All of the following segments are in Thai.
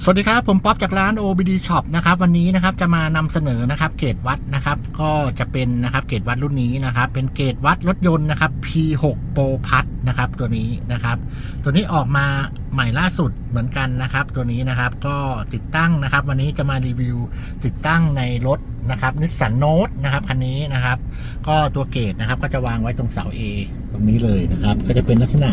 สวัสดีครับ ผมป๊อปจากร้าน OBD Shop นะครับวันนี้นะครับจะมานำเสนอนะครับ เกรดวัดนะครับ ก็จะเป็นนะครับเกรดวัดรุ่นนี้นะครับ เป็นเกรดวัดรถยนต์นะครับ P6 Pro Plus นะครับ ตัวนี้นะครับ ตัวนี้ออกมาใหม่ล่าสุดเหมือนกันนะครับ ตัวนี้นะครับก็ติดตั้งนะครับ วันนี้จะมารีวิวติดตั้งในรถนะครับนิสสันโนตนะครับคันนี้นะครับ ก็ตัวเกรดนะครับ ก็จะวางไว้ตรงเสา A ตรงนี้เลยนะครับ ก็จะเป็นลักษณะ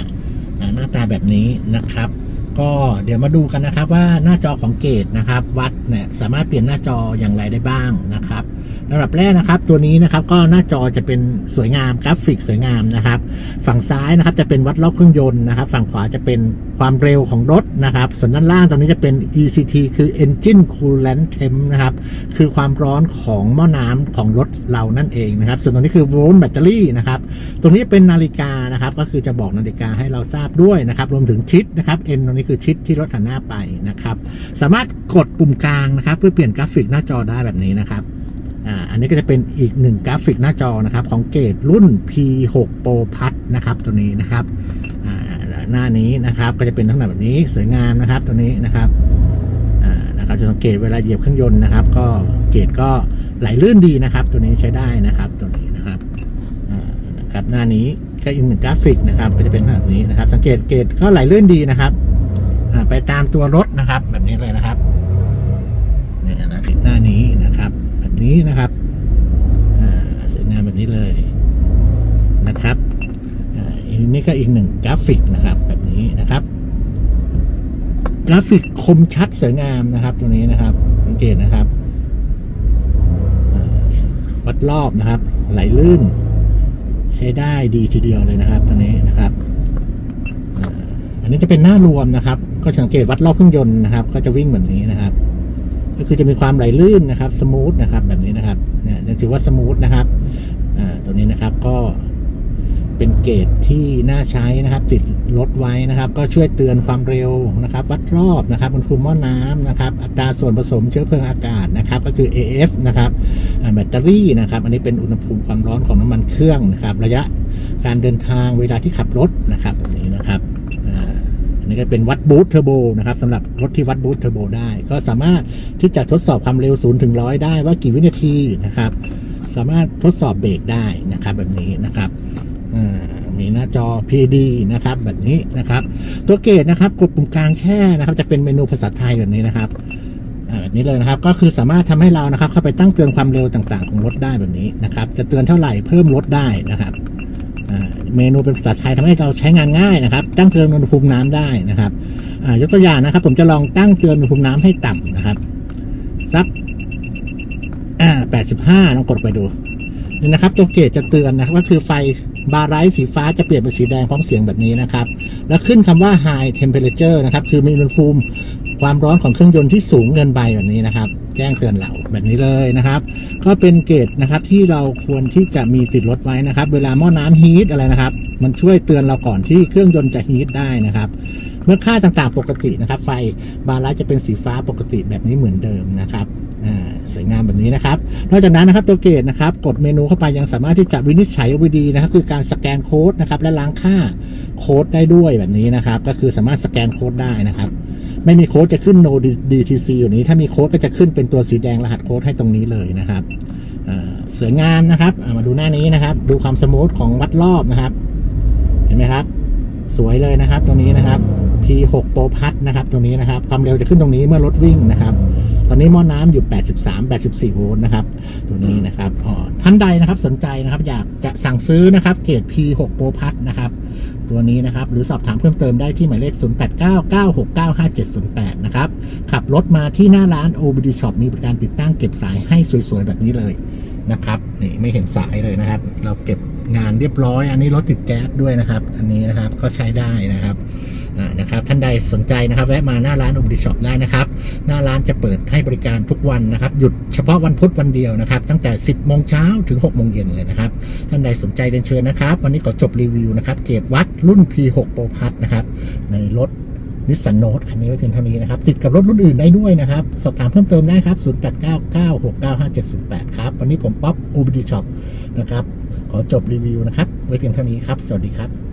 หน้าตาแบบนี้นะครับ ก็เดี๋ยวมาดูกันนะครับว่าหน้าจอของเกตนะครับ วัดเนี่ยสามารถเปลี่ยนหน้าจออย่างไรได้บ้างนะครับระดับแรกนะครับตัวนี้นะครับก็หน้าจอจะเป็นสวยงามกราฟิกสวยงามนะครับ ฝั่งซ้ายนะครับจะเป็นวัดรอบเครื่องยนต์นะครับ ฝั่งขวาจะเป็น ความเร็วของรถนะครับ ส่วนด้านล่างตรงนี้จะเป็น ECT คือ Engine Coolant Temp นะครับ คือความร้อนของหม้อน้ำของรถเรานั่นเองนะครับ ส่วนตรงนี้คือโวลต์แบตเตอรี่นะครับ ตรงนี้เป็นนาฬิกานะครับ ก็คือจะบอกนาฬิกาให้เราทราบด้วยนะครับ รวมถึงชิดนะครับ N ตรงนี้คือชิดที่รถหันหน้าไปนะครับ สามารถกดปุ่มกลางนะครับ เพื่อเปลี่ยนกราฟิกหน้าจอได้แบบนี้นะครับอ่าอันนี้ก็จะเป็นอีกหนึ่งกราฟิกหน้าจอนะครับ ของเกรดรุ่น P6 Pro Plus นะครับตัวนี้นะครับ หน้านี้นะครับ ก็จะเป็นลักษณะแบบนี้สวยงามนะครับ ตัวนี้นะครับอ่านะครับจะสังเกตเวลาเหยียบเครื่องยนต์นะครับ ก็เกรดก็ไหลลื่นดีนะครับ ตัวนี้ใช้ได้นะครับตัวนี้นะครับอ่านะครับหน้านี้ก็อีกหนึ่งกราฟิกนะครับ ก็จะเป็นแบบนี้นะครับ สังเกตเกรดก็ไหลลื่นดีนะครับอ่าไปตามตัวรถนะครับ แบบนี้เลยนะครับเนี่ยนะหน้านี้นะครับ แบบนี้นะครับอ่าสวยงามแบบนี้เลยนะครับ นนี้ก็อีกหนึ่งกราฟิกนะครับ แบบนี้นะครับ กราฟิกคมชัดสวยงามนะครับตัวนี้นะครับสังเกตนะครับวัดรอบนะครับ ไหลลื่น ใช้ได้ดีทีเดียวเลยนะครับตัวนี้นะครับอันนี้จะเป็นหน้ารวมนะครับ ก็สังเกตวัดรอบเครื่องยนต์นะครับ ก็จะวิ่งแบบนี้นะครับ ก็คือจะมีความไหลลื่นนะครับ สมูทนะครับ แบบนี้นะครับเนี่ยถือว่าสมูทนะครับ อ่าตัวนี้นะครับก็ เป็นเกจที่น่าใช้นะครับ ติดรถไว้นะครับ ก็ช่วยเตือนความเร็วนะครับ วัดรอบนะครับอุณหภูมิหม้อน้ำนะครับ อัตราส่วนผสมเชื้อเพลิงอากาศนะครับ ก็คือ AF นะครับแบตเตอรี่นะครับ อันนี้เป็นอุณหภูมิความร้อนของน้ำมันเครื่องนะครับ ระยะการเดินทางเวลาที่ขับรถนะครับแบบนี้นะครับอันนี้ก็เป็นวัดบูทเทอร์โบนะครับสำหรับรถที่วัดบูทเทอร์โบได้ ก็สามารถที่จะทดสอบความเร็ว0ถึง100 ได้ว่ากี่วินาทีนะครับ สามารถทดสอบเบรกได้นะครับแบบนี้นะครับ มีหน้าจอ PD นะครับ แบบนี้นะครับ ตัวเกตนะครับ กดปุ่มกลางแช่นะครับ จะเป็นเมนูภาษาไทยแบบนี้นะครับแบบนี้เลยนะครับ ก็คือสามารถทำให้เรานะครับ เข้าไปตั้งเตือนความเร็วต่างๆ ของรถได้แบบนี้นะครับ จะเตือนเท่าไหร่เพิ่มลดได้นะครับเมนูเป็นภาษาไทยทำให้เราใช้งานง่ายนะครับ ตั้งเตือนอุณหภูมิน้ำได้นะครับยกตัวอย่างนะครับ ผมจะลองตั้งเตือนอุณหภูมิน้ำให้ต่ำนะครับสักอ่า85ลองกดไปดูนี่นะครับ ตัวเกจจะเตือนนะครับก็คือไฟ บาร์ไรท์สีฟ้าจะเปลี่ยนเป็นสีแดงพร้อมเสียงแบบนี้นะครับ แล้วขึ้นคำว่า high temperature นะครับ คือมีอุณหภูมิความร้อนของเครื่องยนต์ที่สูงเกินไปแบบนี้นะครับ แจ้งเตือนเราแบบนี้เลยนะครับ ก็เป็นเกจนะครับที่เราควรที่จะมีติดรถไว้นะครับ เวลาหม้อน้ำฮีทอะไรนะครับ มันช่วยเตือนเราก่อนที่เครื่องยนต์จะฮีทได้นะครับ เมื่อค่าต่างๆปกตินะครับ ไฟบาร์ไลท์จะเป็นสีฟ้าปกติแบบนี้เหมือนเดิมนะครับอ่า สวยงามแบบนี้นะครับ นอกจากนั้นนะครับตัวเกตนะครับ กดเมนูเข้าไปยังสามารถที่จะวินิจฉัย OBD นะครับคือการสแกนโค้ดนะครับและล้างค่าโค้ดได้ด้วยแบบนี้นะครับ ก็คือสามารถสแกนโค้ดได้นะครับ ไม่มีโค้ดจะขึ้น no DTC อยู่นี้ ถ้ามีโค้ดก็จะขึ้นเป็นตัวสีแดงรหัสโค้ดให้ตรงนี้เลยนะครับสวยงามนะครับามาดูหน้านี้นะครับ ดูความสมูทของวัดรอบนะครับ เห็นไหมครับ สวยเลยนะครับตรงนี้นะครับ P6 Pro Plus นะครับ ตรงนี้นะครับ ความเร็วจะขึ้นตรงนี้เมื่อรถวิ่งนะครับ ตอนนี้หม้อน้ำอยู่ 83 84 โวลต์นะครับ ตัวนี้นะครับอ๋อท่านใดนะครับสนใจนะครับ อยากจะสั่งซื้อนะครับ เกรด P6 Pro Plus นะครับ ตัวนี้นะครับ หรือสอบถามเพิ่มเติมได้ที่หมายเลข 0899695708 นะครับ ขับรถมาที่หน้าร้าน OBD Shop มีบริการติดตั้งเก็บสายให้สวยๆ แบบนี้เลย นะครับนี่ไม่เห็นสายเลยนะครับ เราเก็บงานเรียบร้อย อันนี้รถติดแก๊สด้วยนะครับ อันนี้นะครับก็ใช้ได้นะครับอ่านะครับท่านใดสนใจนะครับ แวะมาหน้าร้าน OBD Shop ได้นะครับ หน้าร้านจะเปิดให้บริการทุกวันนะครับ หยุดเฉพาะวันพุธวันเดียวนะครับ ตั้งแต่ 10โมงเช้าถึง6โมงเย็นเลยนะครับ ท่านใดสนใจเรียนเชิญนะครับ วันนี้ขอจบรีวิวนะครับ เกรดวัดรุ่น P6 Pro Plus นะครับ ในรถ นิสสันโนตคันนี้ไว้เพียงเท่านี้นะครับ ติดกับรถรุ่นอื่นได้ด้วยนะครับ สอบถามเพิ่มเติมได้ครับ 0899695708 ครับ วันนี้ผมป๊อป OBD Shop นะครับ ขอจบรีวิวนะครับ ไว้เพียงเท่านี้ครับ สวัสดีครับ